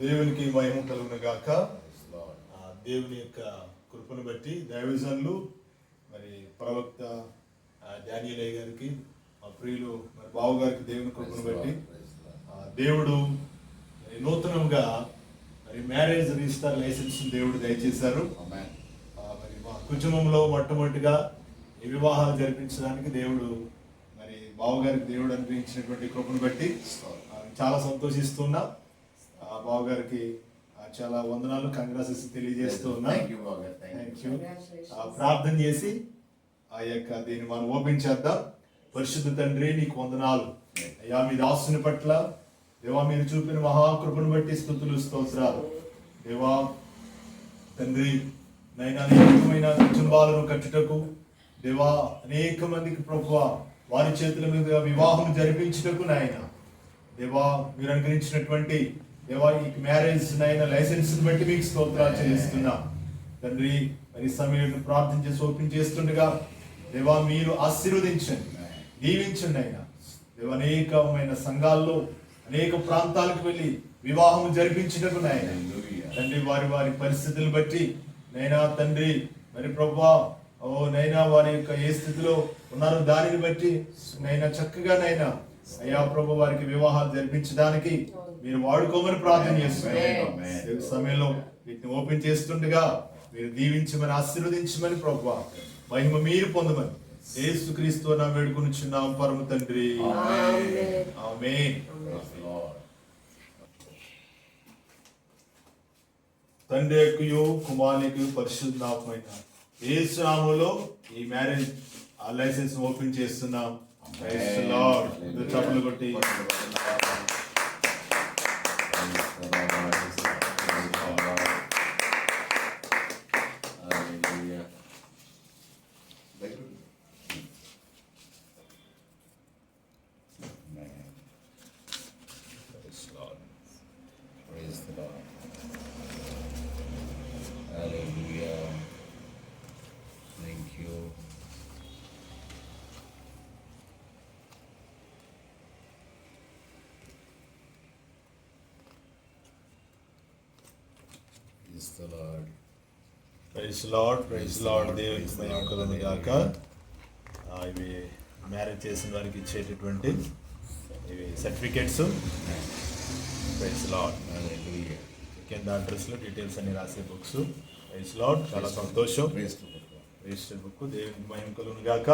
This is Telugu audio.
దేవునికి మహిమ కలుగును గాక దేవుని యొక్క కృపను బట్టి దైవజనులు మరి ప్రవక్త డానియలయ్య గారికి మా ప్రియులు మరి బావు గారికి దేవుని కృపను బట్టి. దేవుడు మరి నూతనంగా మరి మ్యారేజ్ రిజిస్టర్ లైసెన్స్ దేవుడు దయచేశారు. మరి మా కుటుంబంలో మొట్టమొదటిగా ఈ వివాహాలు జరిపించడానికి దేవుడు మరి బావగారికి దేవుడు అనిపించినటువంటి కృపను బట్టి చాలా సంతోషిస్తున్నా. ఆ, బావగారికి ఆ, చాలా వందనాలు కంగ్రాసెస్ తెలియజేస్తూ ఉన్నా. Thank you, Bhagat. Thank thank you. You ఆ, ప్రార్థన చేసి ఆ యొక్క దీన్ని మనం ఓపెన్ చేద్దాం. పరిశుద్ధ తండ్రి నీకు వందనాలు. అయ్యా మీ దాసుని పట్ల దేవా మీరు చూపిన మహాకృపను బట్టి స్థుతులు స్తోత్రాలు. దేవా తండ్రి నైనా అనేకమైన కుటుంబాలను కట్టుటకు దేవా అనేక మందికి ప్రభు వారి చేతుల మీదుగా వివాహం జరిపించుటకు నాయన. దేవా మీరు అనుగ్రహించినటువంటి దేవా ఈ మ్యారేజ్ నాయన లైసెన్స్ బట్టి మీకు స్తోత్రాలు చెల్లిస్తున్నా. తండ్రి మరి సమయం ప్రార్థన చేసి ఓపెన్ చేస్తుండగా దేవా మీరు ఆశీర్వదించండి దీవించండి అయినా. దేవ అనేకమైన సంఘాల్లో అనేక ప్రాంతాలకు వెళ్ళి వివాహం జరిపించుటకు నాయన. తండ్రి వారి వారి పరిస్థితులు బట్టి నైనా తండ్రి మరి ప్రభా ఓ నైనా వారి యొక్క ఏ స్థితిలో ఉన్నారో దానిని బట్టి నైనా చక్కగా నైనా అయ్యా ప్రభు వారికి వివాహాలు జరిపించడానికి మీరు వాడుకోమని ప్రార్థన చేస్తున్నాం. Amen. ఈ సమయంలో వీటిని ఓపెన్ చేస్తుండగా మీరు దీవించమని ఆశీర్వదించమని ప్రభు మహిమ మీరు పొందమని యేసుక్రీస్తు నా వేడుకొనిచున్నాం పరమ తండ్రి. Lord. తండ్రి యొక్కయు కుమారునికి పరిశుద్ధాత్మైన యేసు నామములో ఈ మ్యారేజ్ ఆ లైసెన్స్ ఓపెన్ చేస్తున్నాం. చప్పట్లు కొట్టి. ప్రైజ్ ప్రైజ్ కలుగును గాక. ఆ, ఇవి మ్యారేజ్ చేసిన వారికి ఇచ్చేటటువంటి ఇవి సర్టిఫికెట్స్ లార్డ్ Hallelujah. కింద అడ్రస్లో డీటెయిల్స్ అన్ని రాసే బుక్స్ ప్రైజ్ లార్డ్ చాలా సంతోషం. రిజిస్టర్ బుక్ దేవునికి మహిమ కలుగును గాక.